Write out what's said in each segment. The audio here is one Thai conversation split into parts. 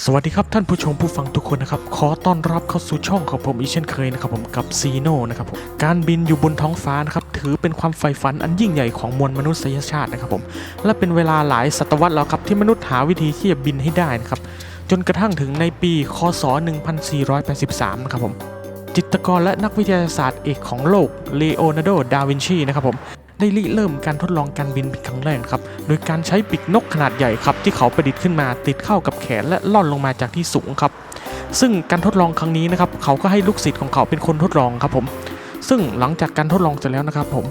สวัสดีครับท่านผู้ชมผู้ฟังทุกคนนะครับ ขอต้อนรับเข้าสู่ช่องของผมอีกเช่นเคยนะครับผมกับซีโน่นะครับผมการบินอยู่บนท้องฟ้านะครับถือเป็นความใฝ่ฝันอันยิ่งใหญ่ของมวลมนุษยชาตินะครับผมและเป็นเวลาหลายศตวรรษแล้วครับที่มนุษย์หาวิธีที่จะบินให้ได้นะครับจนกระทั่งถึงในปีคศ 1483 นะครับผมจิตรกรและนักวิทยาศาสตร์เอกของโลกเลโอนาร์โด ดาวินชีนะครับผม ได้ริเริ่มการทดลองการบินเป็นครั้งแรกครับ โดยการใช้ปีกนกขนาดใหญ่ครับ ที่เขาประดิษฐ์ขึ้นมาติดเข้ากับแขนและล่อนลงมาจากที่สูงครับ ซึ่งการทดลองครั้งนี้นะครับ เขาก็ให้ลูกศิษย์ของเขาเป็นคนทดลองครับผม ซึ่งหลังจากการทดลองเสร็จแล้วนะครับผม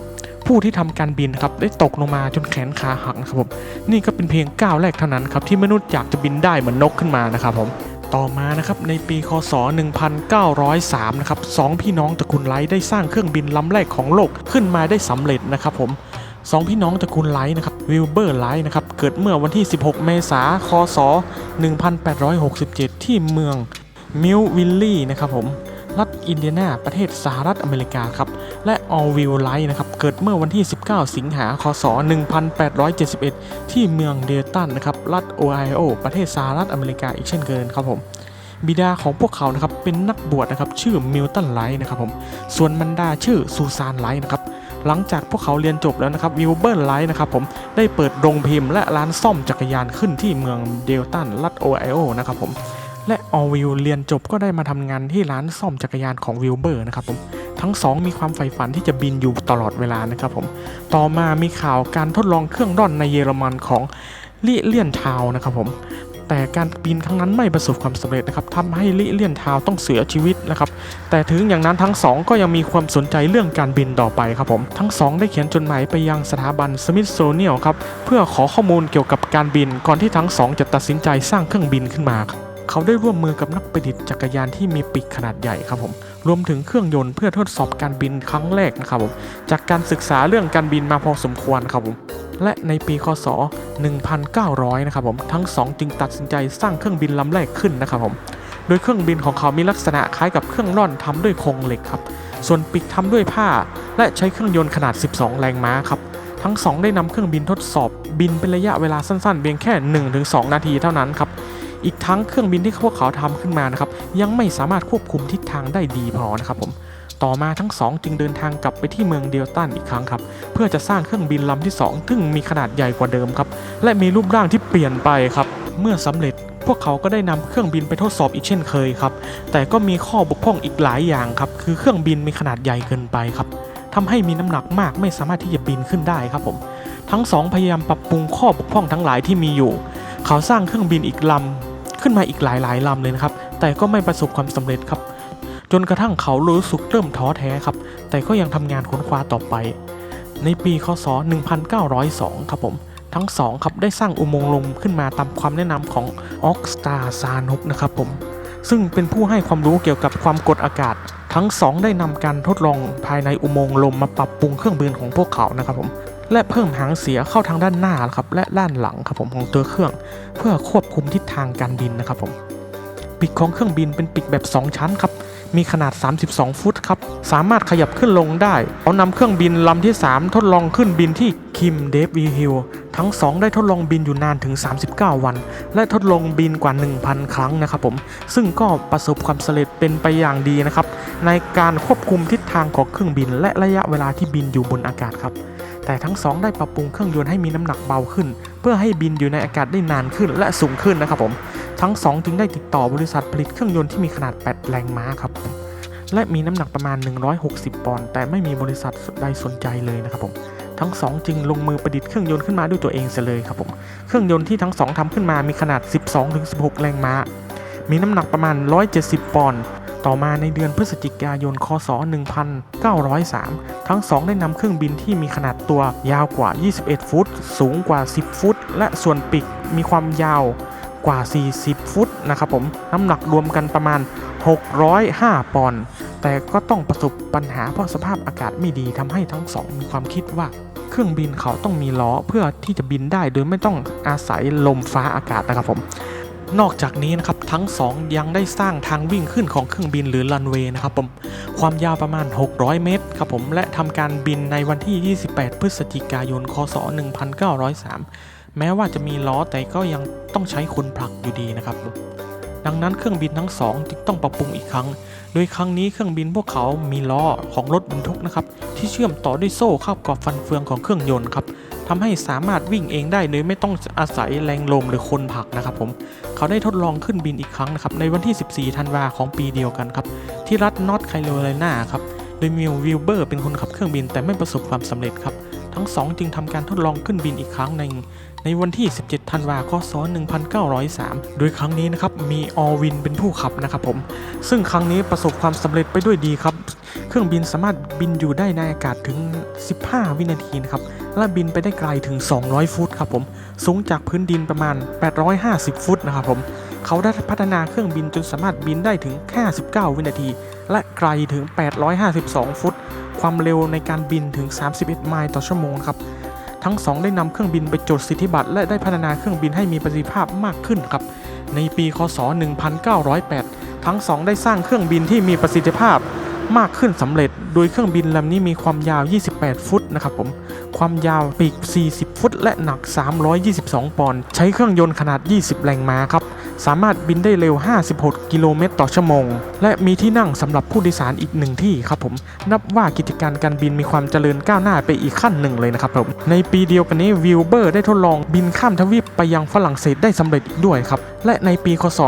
ผู้ที่ทำการบินครับได้ตกลงมาจนแขนขาหักนะครับผมนี่ก็เป็นเพียงก้าวแรกเท่านั้นครับที่มนุษย์อยากจะบินได้เหมือนนกขึ้นมานะครับผม ต่อมานะครับในปีคศ 1903 นะครับสองพี่น้องตระกูลไลท์ได้สร้างเครื่องบินลำแรกของโลกขึ้นมาได้สำเร็จนะครับผมสองพี่น้องตระกูลไลท์นะครับวิลเบอร์ไลท์นะครับเกิดเมื่อวันที่ 16 เมษายน คศ 1867 ที่เมืองมิลวิลลี่นะครับผม รัฐอินเดียนา ประเทศสหรัฐอเมริกาครับ และออลวิลไลท์นะครับ เกิดเมื่อวันที่ 19 สิงหา คศ 1871 ที่เมืองเดลตันนะครับ รัฐโอไฮโอ ประเทศสหรัฐอเมริกาอีกเช่นเคยครับผม บิดาของพวกเขานะครับ เป็นนักบวชนะครับ ชื่อมิลตันไลท์นะครับผม ส่วนมันดาชื่อซูซานไลท์นะครับ หลังจากพวกเขาเรียนจบแล้วนะครับวิลเบอร์นไลท์นะครับผม ได้เปิดโรงพิมพ์และร้านซ่อมจักรยานขึ้นที่เมืองเดลตัน รัฐโอไฮโอ นะครับผม และออวิลเรียนจบก็ได้มาทำงานที่ร้านซ่อมจักรยานของวิลเบอร์นะครับผมทั้งสองมีความใฝ่ฝันที่จะบินอยู่ตลอดเวลานะครับผมต่อมามีข่าวการทดลองเครื่องร่อนในเยอรมันของลิเลียนทาวนะครับผมแต่การบินครั้งนั้นไม่ประสบความสำเร็จนะครับทำให้ลิเลียนทาวต้องเสียชีวิตนะครับ แต่ถึงอย่างนั้นทั้งสองก็ยังมีความสนใจเรื่องการบินต่อไปครับผม ทั้งสองได้เขียนจดหมายไปยังสถาบันสมิธโซเนียลครับ เพื่อขอข้อมูลเกี่ยวกับการบินก่อนที่ทั้งสองจะตัดสินใจสร้างเครื่องบินขึ้นมาครับ เขาได้ร่วมมือกับนักประดิษฐ์จักรยานที่มีปีกขนาดใหญ่ครับผม รวมถึงเครื่องยนต์เพื่อทดสอบการบินครั้งแรกนะครับผม จากการศึกษาเรื่องการบินมาพอสมควรครับผม และในปีคศ 1900 นะครับผม ทั้งสองจึงตัดสินใจสร้างเครื่องบินลำแรกขึ้นนะครับผม โดยเครื่องบินของเขามีลักษณะคล้ายกับเครื่องร่อนทำด้วยโครงเหล็กครับ ส่วนปีกทำด้วยผ้า และใช้เครื่องยนต์ขนาด 12 แรงม้าครับทั้งสองได้นำเครื่องบินทดสอบบินเป็นระยะเวลาสั้นๆ เพียงแค่ 1-2 นาทีเท่านั้นครับ อีกทั้งเครื่องบินที่พวกเขาทำขึ้นมานะครับยังไม่สามารถควบคุมทิศทางได้ดีพอนะครับผมต่อมาทั้งสองจึงเดินทางกลับไปที่เมืองเดลตันอีกครั้งครับ เพื่อจะสร้างเครื่องบินลำที่ 2 ซึ่งมีขนาดใหญ่กว่าเดิมครับ และมีรูปร่างที่เปลี่ยนไปครับ เมื่อสำเร็จพวกเขาก็ได้นำเครื่องบินไปทดสอบอีกเช่นเคยครับ แต่ก็มีข้อบกพร่องอีกหลายอย่างครับ คือเครื่องบินมีขนาดใหญ่เกินไปครับทำให้มีน้ำหนักมากไม่สามารถที่จะบินขึ้นได้ครับผม ทั้งสองพยายามปรับปรุงข้อบกพร่องทั้งหลายที่มีอยู่ เขาสร้างเครื่องบินอีกลำ ขึ้นมาอีกหลายๆลำเลยนะครับ แต่ก็ไม่ประสบความสำเร็จครับ จนกระทั่งเขารู้สึกเริ่มท้อแท้ครับ แต่ก็ยังทำงานค้นคว้าต่อไป ในปีคศ 1902 ครับผมทั้งสองครับได้สร้างอุโมงค์ลมขึ้นมาตามความแนะนำของออกสตาซานุกนะครับผม ซึ่งเป็นผู้ให้ความรู้เกี่ยวกับความกดอากาศ ทั้งสองได้นำการทดลองภายในอุโมงค์ลมมาปรับปรุงเครื่องบินของพวกเขานะครับผม และเพิ่มหางเสียเข้าทางด้านหน้าครับและด้านหลังครับผมของตัวเครื่อง เพื่อควบคุมทิศทางการบินนะครับผมปีกของเครื่องบินเป็นปีกแบบ 2 ชั้นครับมีขนาด 32 ฟุตครับสามารถขยับขึ้นลงได้เขานำเครื่องบินลำที่ 3 ทดลองขึ้นบินที่คิมเดฟวีฮิลทั้ง 2 ได้ทดลองบินอยู่นานถึง 39 วัน และทดลองบินกว่า 1,000 ครั้งนะครับผมซึ่งก็ประสบความสำเร็จเป็นไปอย่างดีนะครับในการควบคุมทิศทางของเครื่องบินและระยะเวลาที่บินอยู่บนอากาศครับ แต่ทั้งสองได้ปรับปรุงเครื่องยนต์ให้มีน้ำหนักเบาขึ้น เพื่อให้บินอยู่ในอากาศได้นานขึ้นและสูงขึ้นนะครับผม ทั้งสองจึงได้ติดต่อบริษัทผลิตเครื่องยนต์ที่มีขนาด 8 แรงม้าครับผมและมีน้ำหนักประมาณ 160 ปอนด์แต่ไม่มีบริษัทใดสนใจเลยนะครับผมทั้งสองจึงลงมือประดิษฐ์เครื่องยนต์ขึ้นมาด้วยตัวเองเสียเลยครับผมเครื่องยนต์ที่ทั้งสองทำขึ้นมามีขนาด 12-16 แรงม้า มีน้ำหนักประมาณ 170 ปอนด์ ต่อมาในเดือนพฤศจิกายน คศ 1903 ทั้งสองได้นำเครื่องบินที่มีขนาดตัวยาวกว่า 21 ฟุต สูงกว่า 10 ฟุต และส่วนปีกมีความยาวกว่า 40 ฟุตนะครับผม น้ำหนักรวมกันประมาณ 605 ปอนด์ แต่ก็ต้องประสบปัญหาเพราะสภาพอากาศไม่ดีทำให้ทั้งสองมีความคิดว่าเครื่องบินเขาต้องมีล้อเพื่อที่จะบินได้โดยไม่ต้องอาศัยลมฟ้าอากาศนะครับผม นอกจากนี้นะครับทั้งสองยังได้สร้างทางวิ่งขึ้นของเครื่องบินหรือรันเวย์นะครับผมความยาวประมาณ 600 เมตรครับผมและทำการบินในวันที่ 28 พฤศจิกายน คศ 1903 แม้ว่าจะมีล้อแต่ก็ยังต้องใช้คนผลักอยู่ดีนะครับดังนั้นเครื่องบินทั้งสองจึงต้องปรับปรุงอีกครั้ง โดยครั้งนี้เครื่องบินพวกเขามีล้อของรถบรรทุกนะครับที่เชื่อมต่อด้วยโซ่เข้ากับฟันเฟืองของเครื่องยนต์ครับ ทำให้สามารถวิ่งเองได้โดยไม่ต้องอาศัยแรงลมหรือคนผลักนะครับผมเขาได้ทดลองขึ้นบินอีกครั้งนะครับในวันที่ 14 ธันวาของปีเดียวกันครับที่รัฐนอร์ทแคโรไลนาครับโดยมิลวิลเบอร์เป็นคนขับเครื่องบินแต่ไม่ประสบความสำเร็จครับทั้งสองจึงทำการทดลองขึ้นบินอีกครั้งในในวันที่ 17 ธันวาคมศ1903 โดยครั้งนี้นะครับมีออวินเป็นผู้ขับนะครับผม ซึ่งครั้งนี้ประสบความสำเร็จไปด้วยดีครับ เครื่องบินสามารถบินอยู่ได้ในอากาศถึง 15 วินาทีนะครับและบินไปได้ไกลถึง 200 ฟุตครับผมสูงจากพื้นดินประมาณ 850 ฟุตนะครับผมเขาได้พัฒนาเครื่องบินจนสามารถบินได้ถึง 59 วินาที และไกลถึง 852 ฟุต ความเร็วในการบินถึง 31 ไมล์ต่อชั่วโมงครับทั้งสองได้นำเครื่องบินไปจดสิทธิบัตรและได้พัฒนาเครื่องบินให้มีประสิทธิภาพมากขึ้นครับ ในปี คศ 1908 ทั้งสองได้สร้างเครื่องบินที่มีประสิทธิภาพ มากขึ้นสำเร็จ โดยเครื่องบินลำนี้มีความยาว 28 ฟุตนะครับผม ความยาวปีก 40 ฟุต และหนัก 322 ปอนด์ ใช้เครื่องยนต์ขนาด 20 แรงม้าครับ สามารถบินได้เร็ว 56 กิโลเมตรต่อชั่วโมง และมีที่นั่งสำหรับผู้โดยสารอีกหนึ่งที่ครับผม นับว่ากิจการการบินมีความเจริญก้าวหน้าไปอีกขั้นหนึ่งเลยนะครับผม ในปีเดียวกันนี้วิลเบอร์ได้ทดลองบินข้ามทวีปไปยังฝรั่งเศสได้สำเร็จอีกด้วยครับ และในปี คศ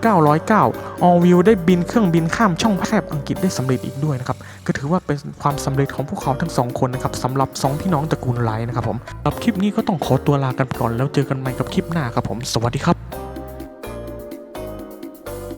1909 ออวิลได้บินเครื่องบินข้ามช่องแคบอังกฤษได้สำเร็จอีกด้วยนะครับก็ถือว่าเป็นความสำเร็จของพวกเขาทั้งสองคนนะครับสำหรับสองพี่น้องตระกูลไลท์นะครับผมสำหรับคลิปนี้ก็ต้องขอตัวลากันไปก่อนแล้วเจอกันใหม่กับคลิปหน้าครับผม สวัสดีครับ